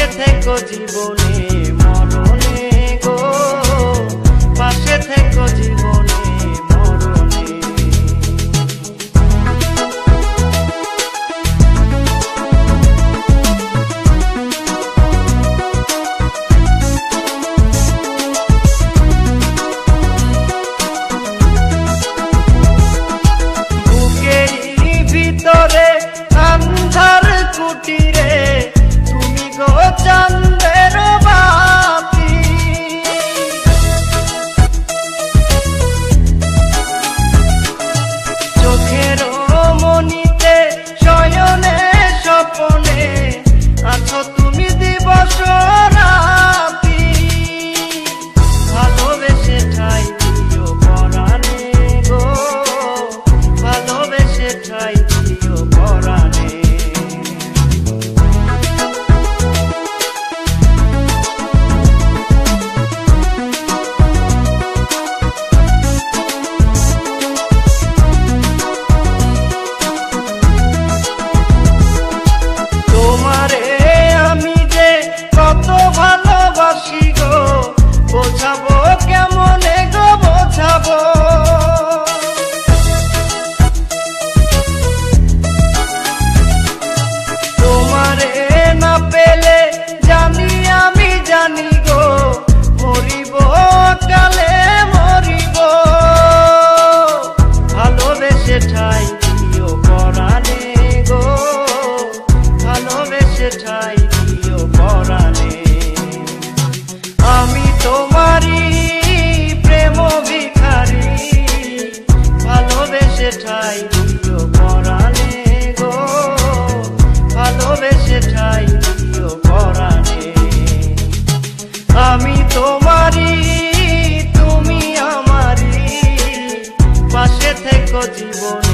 পাশে থেকো জীবনে মরণে গো। পাশে থেকো জীবন। ঠাই দিও আমি তোমারই প্রেম ভিখারি, ভালোবেসে ঠাই দিও পরাণে গো। ভালোবেসে ঠাই দিও পরাণে। আমি তোমারই, তুমি আমারই। পাশে থেকো জীবন